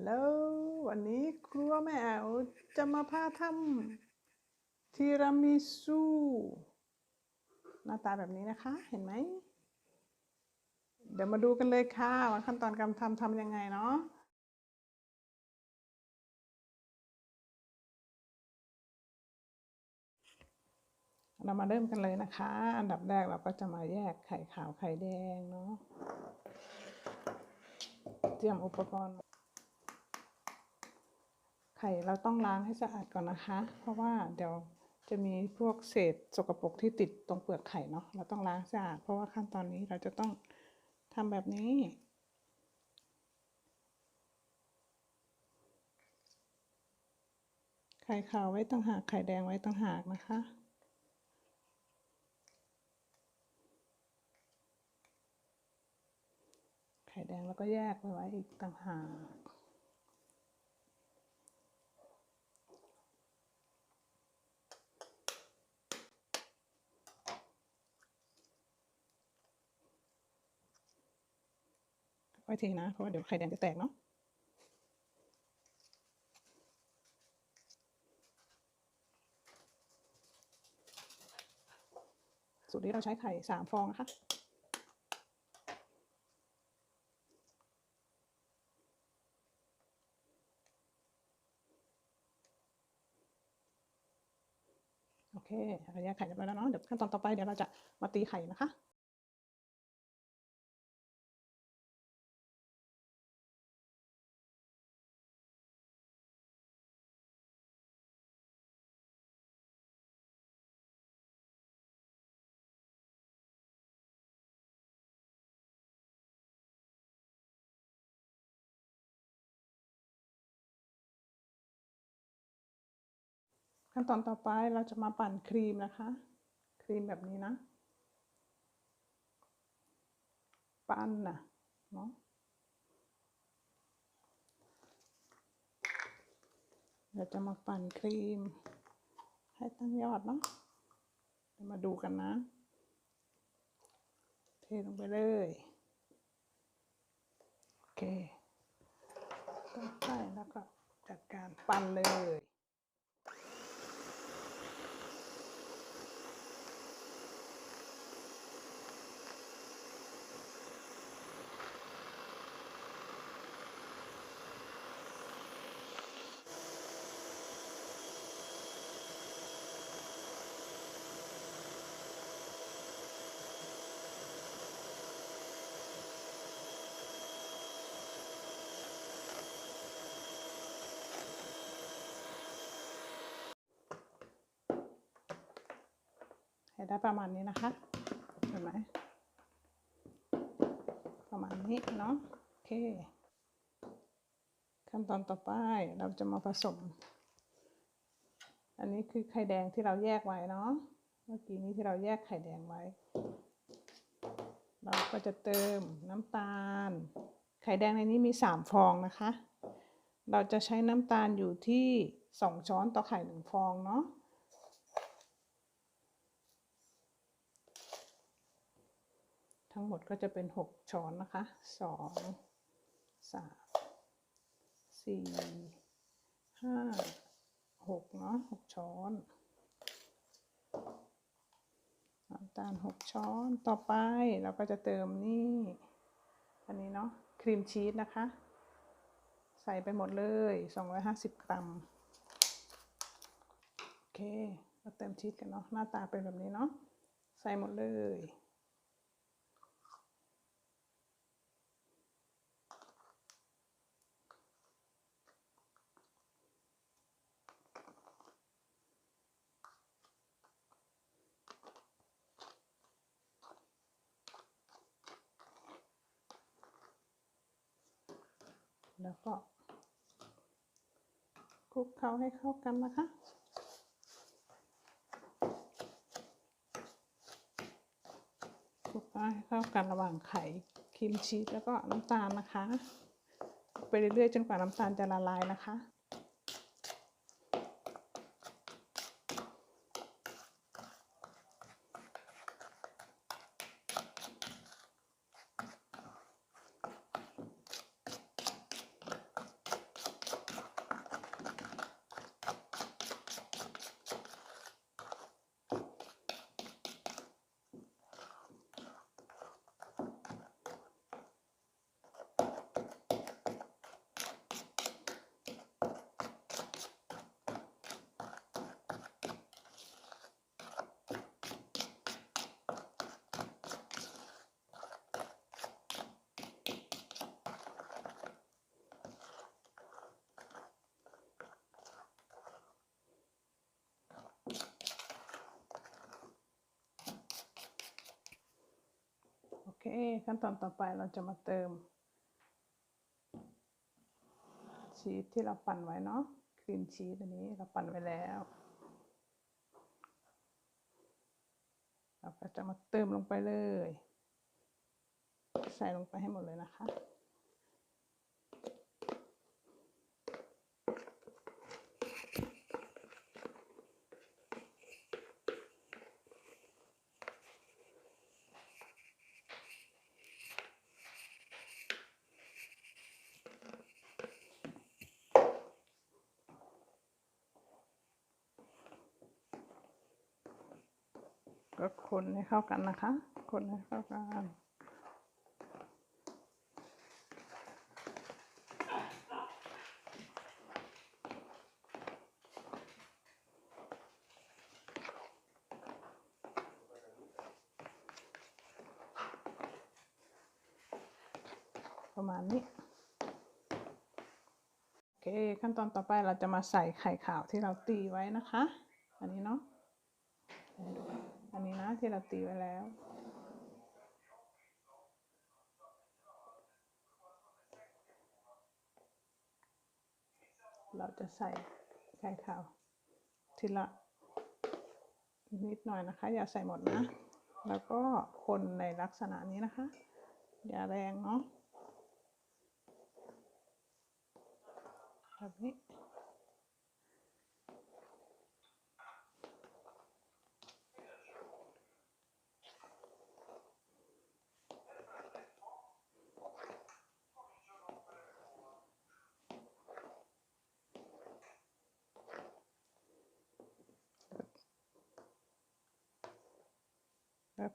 ลโหลวันนี้ครัวแม่แอวจะมาพาทำทีรามิสุหน้าตาแบบนี้นะคะ เห็นไหม เดี๋ยวมาดูกันเลยค่ะว่าขั้นตอนการทำทำยังไงเนาะเรามาเริ่มกันเลยนะคะ อันดับแรกเราก็จะมาแยกไข่ขาวไข่แดงเนาะ เตรียมอุปกรณ์ ไข่เราต้องล้างให้สะอาดก่อนนะคะ เพราะว่าเดี๋ยวจะมีพวกเศษสกปรกที่ติดตรงเปลือกไข่เนาะเราต้องล้างสะอาดเพราะว่าขั้นตอนนี้เราจะต้องทำแบบนี้ ไข่ขาวไว้ต่างหากไข่แดงไว้ต่างหากนะคะไข่แดงแล้วก็แยกไปไว้อีกต่างหาก ไว้ทีนะ เพราะว่าเดี๋ยวไข่แดงจะแตกเนาะสูตรนี้เราใช้ไข่สามฟองนะคะโอเคเราแยกไข่เรียบร้อยแล้วเนาะ เดี๋ยวขั้นตอนต่อไปเดี๋ยวเราจะมาตีไข่นะคะ ขั้นตอนต่อไปเราจะมาปั่นครีมนะคะ ครีมแบบนี้นะ ปั้นนะเนาะเราจะมาปั่นครีม ให้ตั้งยอดเนาะเดี๋ยวมาดูกันนะ เทลงไปเลย โอเคต่อไปแล้วก็จัดการปั่นเลย ให้ได้ประมาณนี้นะคะ เห็นไหมประมาณนี้เนาะโอเค ขั้นตอนต่อไปเราจะมาผสม อันนี้คือไข่แดงที่เราแยกไว้เนาะเมื่อกี้นี้ที่เราแยกไข่แดงไว้ เราก็จะเติมน้ำตาล ไข่แดงในนี้มีสามฟองนะคะ เราจะใช้น้ำตาลอยู่ที่สองช้อนต่อไข่หนึ่งฟองเนาะ ทั้งหมดก็จะเป็นหกช้อนนะคะสองสามสี่ห้าหกเนาะหกช้อนน้ำตาลหกช้อนต่อไปเราก็จะเติมนี่ อันนี้เนาะครีมชีสนะคะ ใส่ไปหมดเลย 250 กรัม โอเค เราเติมชีสกันเนาะหน้าตาเป็นแบบนี้เนาะใส่หมดเลย แล้วก็คลุกเคล้าให้เข้ากันนะคะคลุกเคล้าให้เข้ากันระหว่างไข่ครีมชีสแล้วก็น้ำตาลนะคะไปเรื่อยๆจนกว่าน้ำตาลจะละลายนะคะ โขั้นตอนต่อไปเราจะมาเติม ชีสที่เราปั่นไว้เนาะครีมชีสอันนี้เราปั่นไว้แล้ว เราก็จะมาเติมลงไปเลย ใส่ลงไปให้หมดเลยนะคะ ก็คนให้เข้ากันนะคะ คนให้เข้ากันประมาณนี้ โอเค ขั้นตอนต่อไปเราจะมาใส่ไข่ขาวที่เราตีไว้นะคะ อันนี้เนาะ ที่เราตีไว้แล้ว เราจะใส่ไข่ขาวทีละนิดหน่อยนะคะ อย่าใส่หมดนะ แล้วก็คนในลักษณะนี้นะคะ อย่าแรงเนาะแบบนี้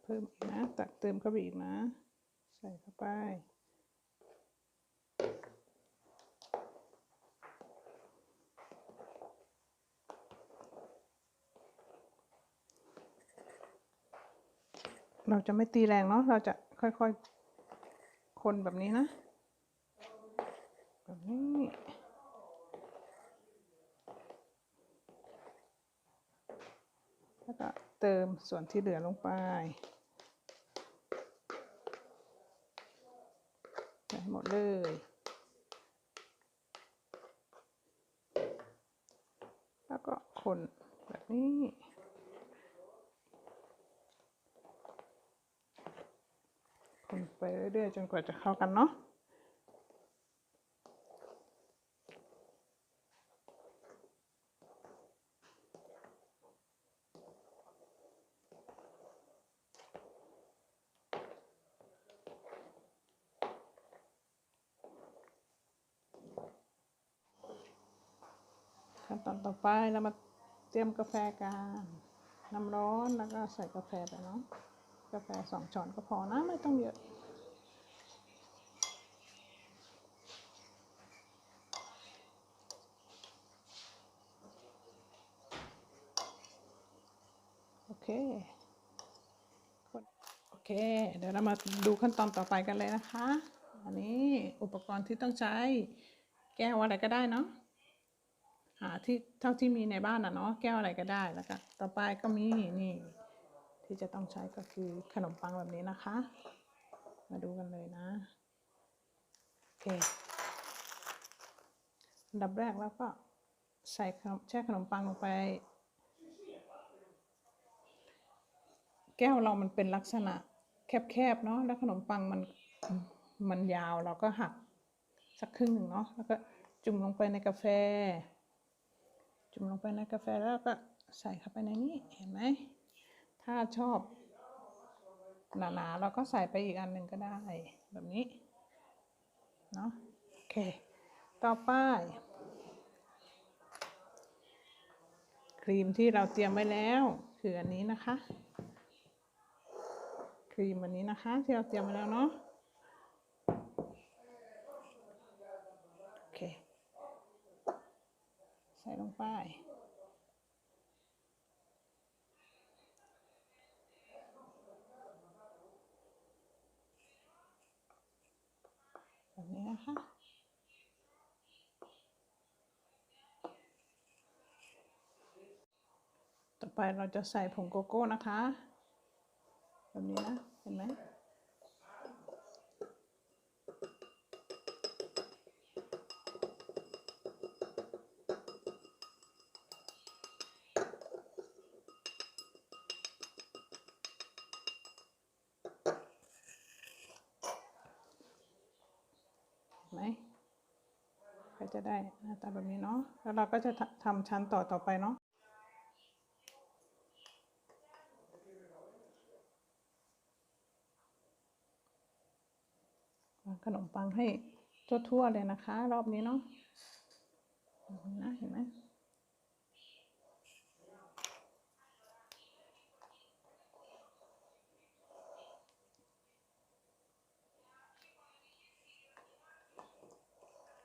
เพิ่มอีกนะ ตักเติมเข้าไปอีกนะ ใส่เข้าไปเราจะไม่ตีแรงเนาะ เราจะค่อยๆ คนแบบนี้นะ แบบนี้ แล้วก็ เติมส่วนที่เหลือลงไปใส่ให้หมดเลย แล้วก็คนแบบนี้ คนไปเรื่อยๆจนกว่าจะเข้ากันเนาะ ตอนต่อไปเรามาเตรียมกาแฟกันน้ำร้อนแล้วก็ใส่กาแฟไปเนาะกาแฟสองช้อนก็พอนะไม่ต้องเยอะโอเคโอเค เดี๋ยวเรามาดูขั้นตอนต่อไปกันเลยนะคะ อันนี้อุปกรณ์ที่ต้องใช้แก้วอะไรก็ได้เนาะ หาที่เท่าที่มีในบ้านอะเนาะแก้วอะไรก็ได้แล้วก็ต่อไปก็มีนี่ ที่จะต้องใช้ก็คือขนมปังแบบนี้นะคะ มาดูกันเลยนะโอเคอันดับแรกแล้วก็ใส่แช่ขนมปังลงไป แก้วเรามันเป็นลักษณะแคบๆเนาะแล้วขนมปังมันมันยาวเราก็หักสักครึ่งหนึ่งเนาะแล้วก็จุ่มลงไปในกาแฟ จุ่มลงไปในกาแฟแล้วก็ใส่เข้าไปในนี้เห็นไหม ถ้าชอบหนาๆเราก็ใส่ไปอีกอันหนึ่งก็ได้แบบนี้เนาะโอเค ต่อไป ครีมที่เราเตรียมไว้แล้ว คืออันนี้นะคะ ครีมอันนี้นะคะ ที่เราเตรียมไว้แล้วเนาะโอเค ใส่ลงไป แบบนี้นะคะ ต่อไปเราจะใส่ผงโกโก้นะคะ แบบนี้นะ เห็นไหม ก็จะได้หน้าตาแบบนี้เนาะ แล้วเราก็จะทำชั้นต่อต่อไปเนาะวางขนมปังให้ทั่วๆเลยนะคะ รอบนี้เนาะนะเห็นไหม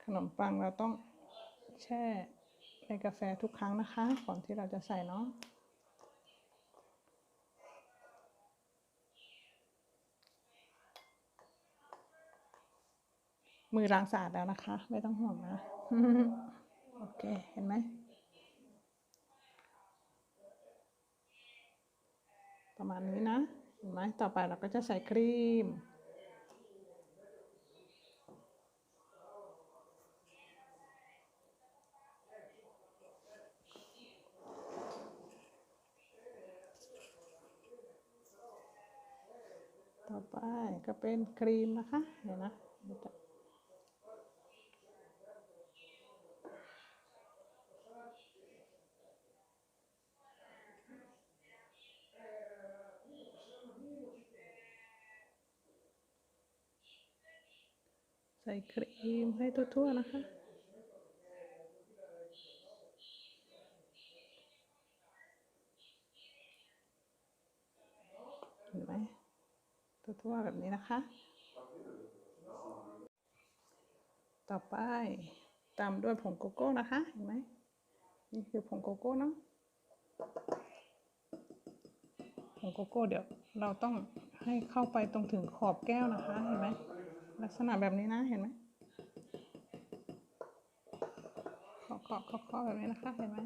ข นมปังเราต้องแช่ในกาแฟทุกครั้งนะคะ ก่อนที่เราจะใส่เนาะมือล้างสะอาดแล้วนะคะ ไม่ต้องห่วงนะ โอเค เห็นไหม ประมาณนี้นะ เห็นไหมต่อไปเราก็จะใส่ครีม ไปก็เป็นครีมนะคะ เดี๋ยวนะเดี๋ยวจะใส่ครีมให้ทั่วๆนะคะ เห็นไหม ทั่วแบบนี้นะคะ ต่อไปตามด้วยผงโกโก้นะคะ เห็นไหมนี่คือผงโกโก้เนาะผงโกโก้เดี๋ยวเราต้องให้เข้าไปตรงถึงขอบแก้วนะคะ เห็นไหมลักษณะแบบนี้นะเห็นไหมเคาะเคาะเคาะเคาะแบบนี้นะคะ เห็นไหม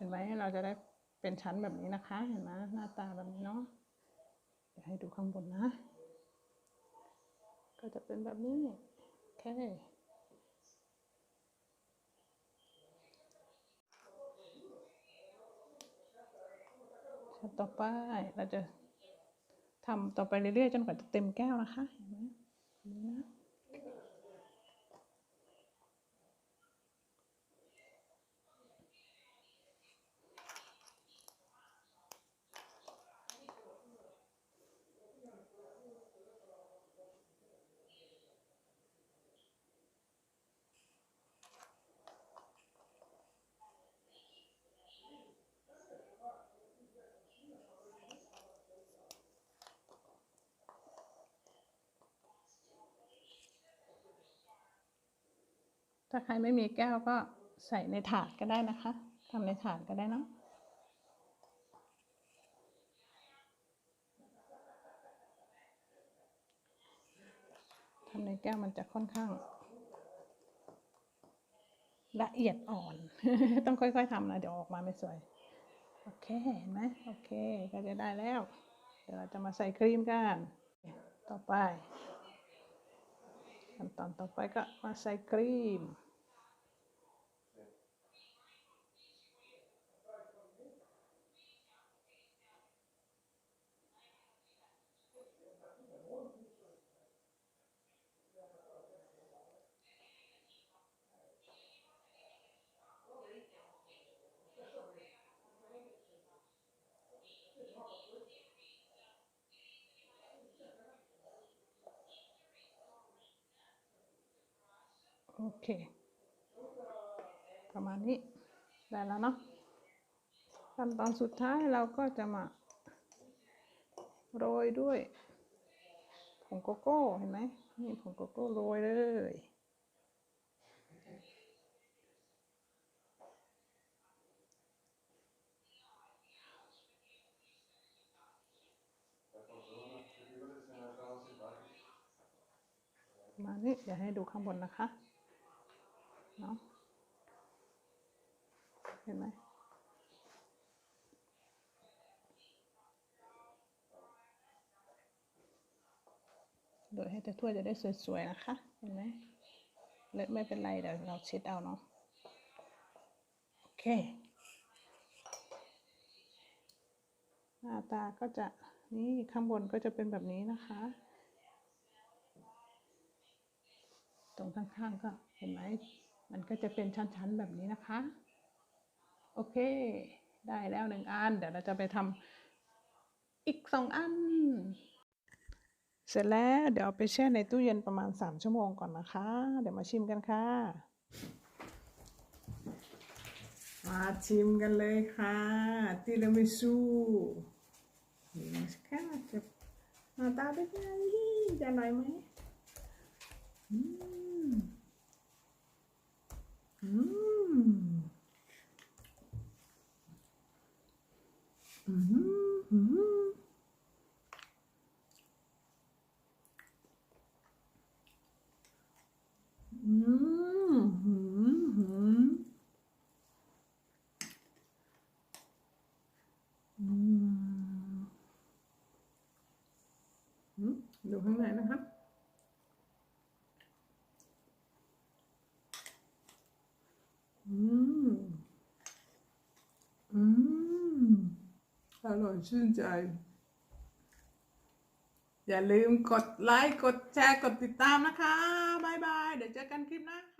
เห็นไหมเราจะได้เป็นชั้นแบบนี้นะคะ เห็นไหมหน้าตาแบบนี้เนาะเดี๋ยวให้ดูข้างบนนะ ก็จะเป็นแบบนี้โอเคต่อไปเราจะทำต่อไปเรื่อยๆจนกว่าจะเต็มแก้วนะคะ เห็นไหมแบบนี้นะ ถ้าใครไม่มีแก้วก็ใส่ในถาดก็ได้นะคะทำในถาดก็ได้เนาะทำในแก้วมันจะค่อนข้าง ละเอียดอ่อน ต้องค่อยๆทำนะเดี๋ยวออกมาไม่สวย โอเคเห็นไหมโอเค ก็จะได้แล้ว เดี๋ยวเราจะมาใส่ครีมกัน ต่อไป ขั้นตอนต่อไปก็มาใส่ครีม โอเค ประมาณนี้ ได้แล้วเนาะขั้นตอนสุดท้ายเราก็จะมา โรยด้วยผงโกโก้เห็นไหมนี่ผงโกโก้โรยเลยประมาณนี้เดี๋ยวให้ดูข้างบนนะคะ เนาะเห็นไหมโดยให้แต่ถ้วยจะได้สวยๆนะคะ เห็นไหมเลอะไม่เป็นไร เดี๋ยวเราเช็ดเอาเนาะโอเค หน้าตาก็จะนี่ข้างบนก็จะเป็นแบบนี้นะคะ ตรงข้างๆก็เห็นไหม มันก็จะเป็นชั้นๆแบบนี้นะคะ โอเค ได้แล้วหนึ่งอัน เดี๋ยวเราจะไปทำอีกสองอัน เสร็จแล้วเดี๋ยวเอาไปแช่ในตู้เย็นประมาณ 3 ชั่วโมงก่อนนะคะ เดี๋ยวมาชิมกันค่ะ มาชิมกันเลยค่ะทีรามิสุนี่นะคะจะหน้าตาเป็นไงจะอร่อยไหมอืม อืมอืมอืมอืมอืมอืม อืมอืมดูข้างในนะครับ อืม อืม อ ร่อยชื่นใจ อย่าลืมกดไลค์ กดแชร์ กดติดตามนะคะ บ๊ายบาย เดี๋ยวเจอกันคลิปหน้าค่ะ